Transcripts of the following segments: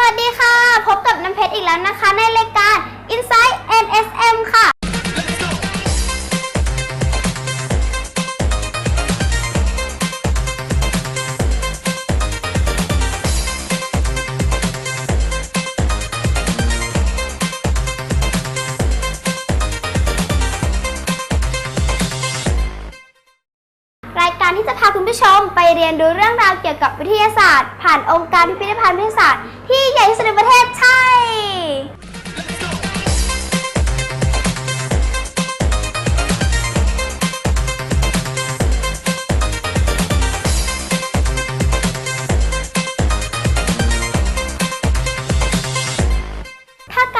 สวัสดีค่ะ พบกับน้ำเพชรอีกแล้วนะคะ ในรายการ Inside NSM ค่ะ ผู้ชมไปเรียนดูเรื่องราวเกี่ยวกับวิทยาศาสตร์ ผ่านองค์การพิพิธภัณฑ์วิทยาศาสตร์ ที่ใหญ่ที่สุดในประเทศไทย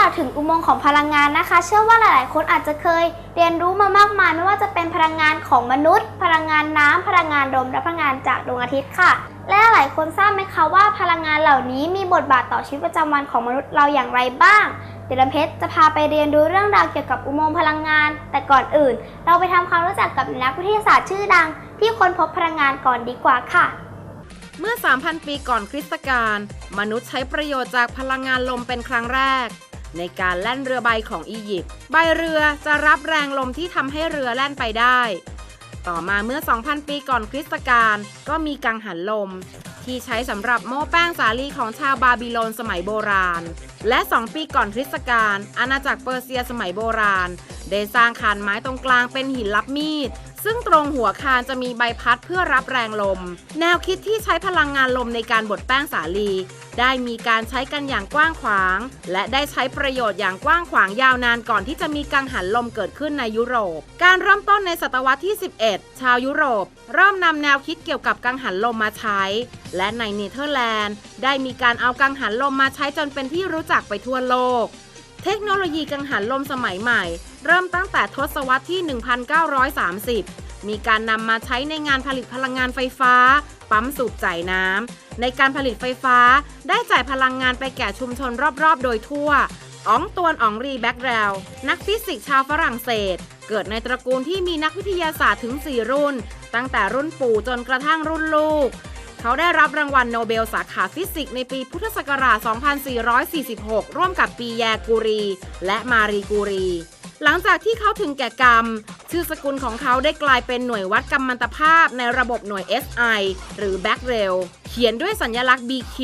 าถึงอุโมงค์ของพลังงานนะคะ เชื่อว่าหลาย ๆ คนอาจจะเคยเรียนรู้มามากมายไม่ว่าจะเป็นพลังงานของมนุษย์ พลังงานน้ำพลังงานลมและพลังงานจากดวงอาทิตย์ค่ะ และหลายคนทราบไหมคะว่าพลังงานเหล่านี้มีบทบาทต่อชีวิตประจำวันของมนุษย์เราอย่างไรบ้างเดลเพชรจะพาไปเรียนรู้เรื่องราวเกี่ยวกับอุโมงค์พลังงาน แต่ก่อนอื่น เราไปทำความรู้จักกับนักวิทยาศาสตร์ชื่อดัง ที่ค้นพบพลังงานก่อนดีกว่าค่ะเมื่อ 3,000 ปีก่อนคริสตกาล มนุษย์ใช้ประโยชน์จากพลังงานลมเป็นครั้งแรก ในการแล่นเรือใบของอียิปต์ใบเรือจะรับแรงลมที่ทำให้เรือแล่นไปได้ ต่อมาเมื่อ 2,000 ปีก่อนคริสตกาลก็มีกังหันลม ที่ใช้สำหรับโม้แป้งสาลีของชาวบาบิโลนสมัยโบราณ และ 2 ปีก่อนคริสตกาลอาณาจักรเปอร์เซียสมัยโบราณ ได้สร้างคานไม้ตรงกลางเป็นหินลับมีด ซึ่งตรงหัวคานจะมีใบพัดเพื่อรับแรงลม แนวคิดที่ใช้พลังงานลมในการบดแป้งสาลี ได้มีการใช้กันอย่างกว้างขวาง และได้ใช้ประโยชน์อย่างกว้างขวางยาวนานก่อนที่จะมีกังหันลมเกิดขึ้นในยุโรป การเริ่มต้นในศตวรรษที่ 11 ชาวยุโรป เริ่มนำแนวคิดเกี่ยวกับกังหันลมมาใช้ และในเนเธอร์แลนด์ ได้มีการเอากังหันลมมาใช้จนเป็นที่รู้จักไปทั่วโลก เทคโนโลยีกังหันลมสมัยใหม่ เริ่มตั้งแต่ทศวรรษที่ 1930 มีการนำมาใช้ในงานผลิตพลังงานไฟฟ้า ปั๊มสูบจ่ายน้ำในการผลิตไฟฟ้าได้จ่ายพลังงานไปแก่ชุมชนรอบๆ โดยทั่วอองตวนอองรีแบ็กแรลนักฟิสิกส์ชาวฝรั่งเศส เกิดในตระกูลที่มีนักวิทยาศาสตร์ถึง 4 รุ่น ตั้งแต่รุ่นปู่จนกระทั่งรุ่นลูก เขาได้รับรางวัลโนเบลสาขาฟิสิกส์ในปีพุทธศักราช 2446 ร่วมกับปีแยกูรี และมารีกูรี หลังจากที่เขาถึงแก่กรรม ชื่อสกุลของเขาได้กลายเป็นหน่วยวัดกัมมันตภาพในระบบหน่วย SI หรือ b a c k r a l เขียนด้วยสัญลักษณ์ BQ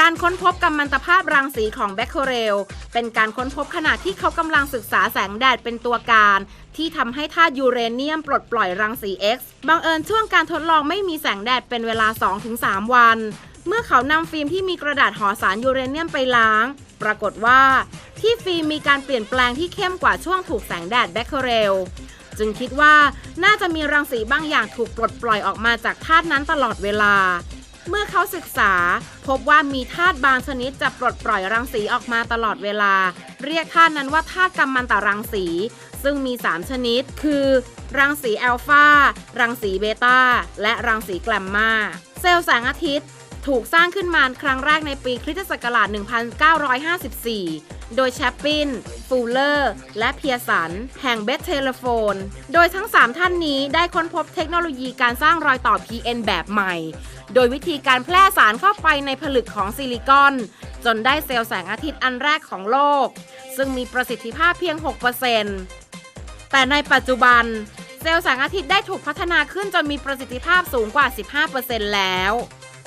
การค้นพบกัมมันตภาพรังสีของแบคเคเรล เป็นการค้นพบขณะที่เขากำลังศึกษาแสงแดดเป็นตัวการ ที่ทำให้ธาตุยูเรเนียมปลดปล่อยรังสี X บังเอิญช่วงการทดลองไม่มีแสงแดดเป็นเวลา 2-3 วัน เมื่อเขานำฟิล์มที่มีกระดาษห่อสารยูเรเนียมไปล้าง ปรากฏว่า ที่ฟิล์มมีการเปลี่ยนแปลงที่เข้มกว่าช่วงถูกแสงแดดแบคเคเรลจึงคิดว่าน่าจะมีรังสีบางอย่างถูกปลดปล่อยออกมาจากธาตุนั้นตลอดเวลา เมื่อเขาศึกษา พบว่ามีธาตุบางชนิดจะปลดปล่อยรังสีออกมาตลอดเวลา เรียกธาตุนั้นว่าธาตุกัมมันตรังสี ซึ่งมี 3 ชนิด คือ รังสีอัลฟา รังสีเบต้า และรังสีแกลมมา เซลล์แสงอาทิตย์ ถูกสร้างขึ้นมาครั้งแรกในปีคริสตศักราช 1954 โดยแชปปิน ฟูลเลอร์ และเพียสัน แห่งเบสเทเลโฟน โดยทั้ง 3 ท่านนี้ได้ค้นพบเทคโนโลยีการสร้างรอยต่อ PN แบบใหม่ โดยวิธีการแพร่สารเข้าไปในผลึกของซิลิคอน จนได้เซลล์แสงอาทิตย์อันแรกของโลก ซึ่งมีประสิทธิภาพเพียง 6%แต่ในปัจจุบันเซลล์แสงอาทิตย์ได้ถูกพัฒนาขึ้นจนมีประสิทธิภาพสูงกว่า 15%แล้ว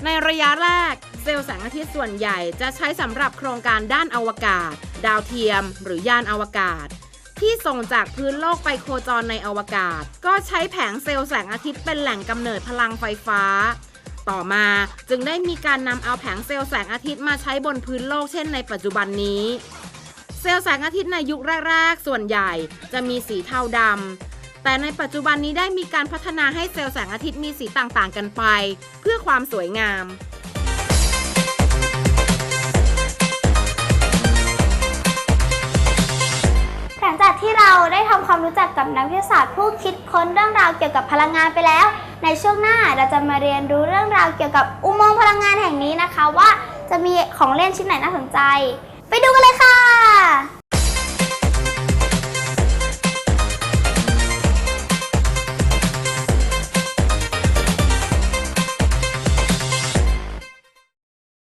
ในระยะแรก เซลล์แสงอาทิตย์ส่วนใหญ่จะใช้สำหรับโครงการด้านอวกาศ ดาวเทียม หรือยานอวกาศ ที่ส่งจากพื้นโลกไปโคจรในอวกาศ ก็ใช้แผงเซลล์แสงอาทิตย์เป็นแหล่งกำเนิดพลังไฟฟ้า ต่อมาจึงได้มีการนำเอาแผงเซลล์แสงอาทิตย์มาใช้บนพื้นโลกเช่นในปัจจุบันนี้ เซลล์แสงอาทิตย์ในยุคแรกๆ ส่วนใหญ่จะมีสีเทาดำ แต่ในปัจจุบันนี้ได้มีการพัฒนาให้เซลล์แสงอาทิตย์มีสีต่างๆ กันไป เพื่อความสวยงาม หลังจากที่เราได้ทำความรู้จักกับนักวิทยาศาสตร์ผู้คิดค้นเรื่องราวเกี่ยวกับพลังงานไปแล้ว ในช่วงหน้าเราจะมาเรียนรู้เรื่องราวเกี่ยวกับอุโมงค์พลังงานแห่งนี้นะคะว่าจะมีของเล่นชิ้นไหนน่าสนใจ ไปดูกันเลยค่ะ